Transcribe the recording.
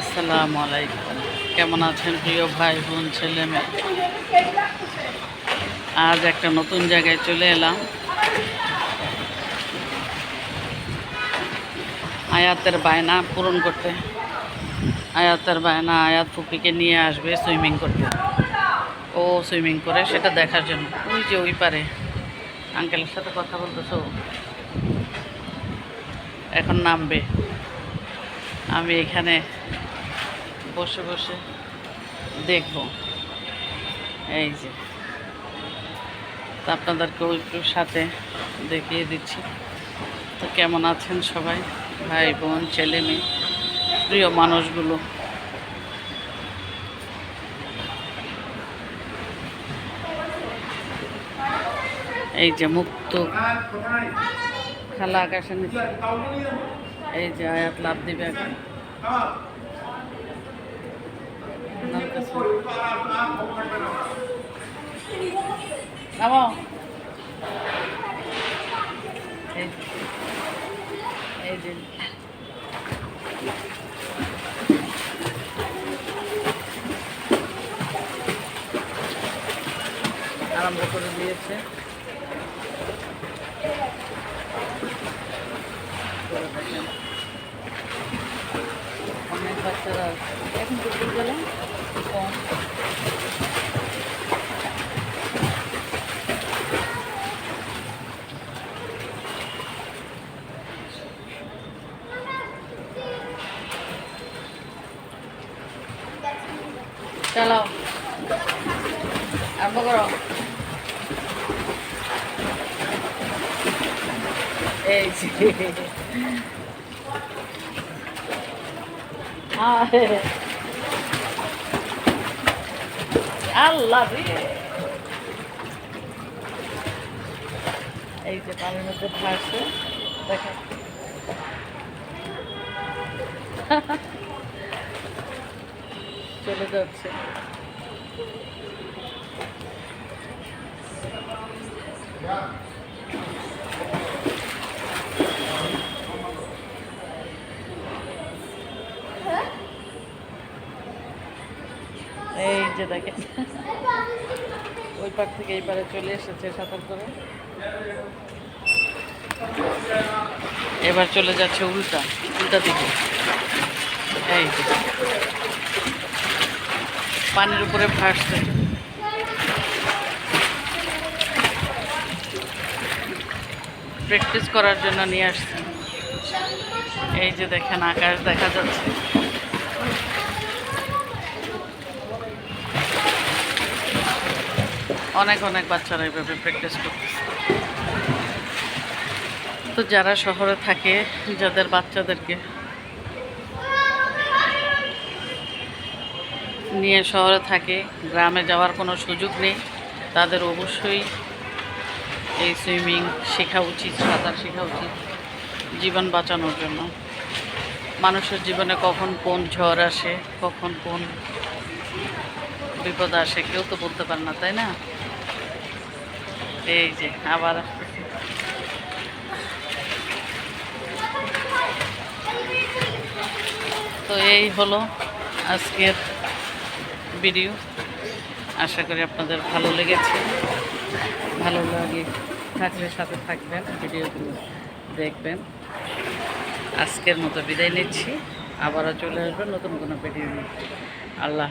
আসসালামু আলাইকুম। কেমন আছেন প্রিয় ভাই বোন ছেলে মেয়ে? আজ একটা নতুন জায়গায় চলে এলাম। আয়াতের বায়না পূরণ করতে। আয়াতের বায়না আয়াত ফুপিকে নিয়ে আসবে সুইমিং করতে। ও সুইমিং করে সেটা দেখার জন্য। ওই যে ওই পারে। আঙ্কেলের সাথে কথা বলতেছো? এখন নামবে। আমি এখানে বসে বসে দেখব। এই যে। তা আপনাদেরকেও একটু সাথে দেখিয়ে দিচ্ছি। তো কেমন আছেন সবাই? ভাই বোন, ছেলে মেয়ে, প্রিয় মানুষগুলো? এই যে মুক্ত খালা আকাশে এই যে আয়াত লাভ দিবে এই এই যে আরম্ভ করে দিয়েছে করে দেখেন অনেক বাচ্চারা। এখন গেলে কম চালাও আরম্ভ করো এই যে আরে আল্লাহ এই যে পানির মধ্যে ভাসে দেখেন। চলে যাচ্ছে। যে ওই পার থেকে এই পারে চলে এসেছে সাঁতার করে। এবার চলে যাচ্ছে উল্টা উল্টা দিকে। এই পানির উপরে ভাসছে। প্র্যাকটিস করার জন্য নিয়ে আসছি। এই যে দেখেন, আকাশ দেখা যাচ্ছে। অনেক অনেক বাচ্চারা এইভাবে প্র্যাকটিস করতেছে। তো যারা শহরে থাকে, যাদের বাচ্চাদেরকে নিয়ে শহরে থাকে, গ্রামে যাওয়ার কোনো সুযোগ নেই, তাদের অবশ্যই এই সুইমিং শেখা উচিত, সাঁতার শেখা উচিত, জীবন বাঁচানোর জন্য। মানুষের জীবনে কখন কোন ঝড় আসে, কখন কোন বিপদ আসে, কেউ তো বলতে পারে না, তাই না? এই যে, আবার তো এই হলো আজকের ভিডিও। আশা করি আপনাদের ভালো লেগেছে। ভালো লাগে, থাকলে সাথে থাকবেন, ভিডিওগুলো দেখবেন। আজকের মতো বিদায় নিচ্ছি। আবারও চলে আসবেন নতুন কোনো ভিডিও নিয়ে। আল্লাহ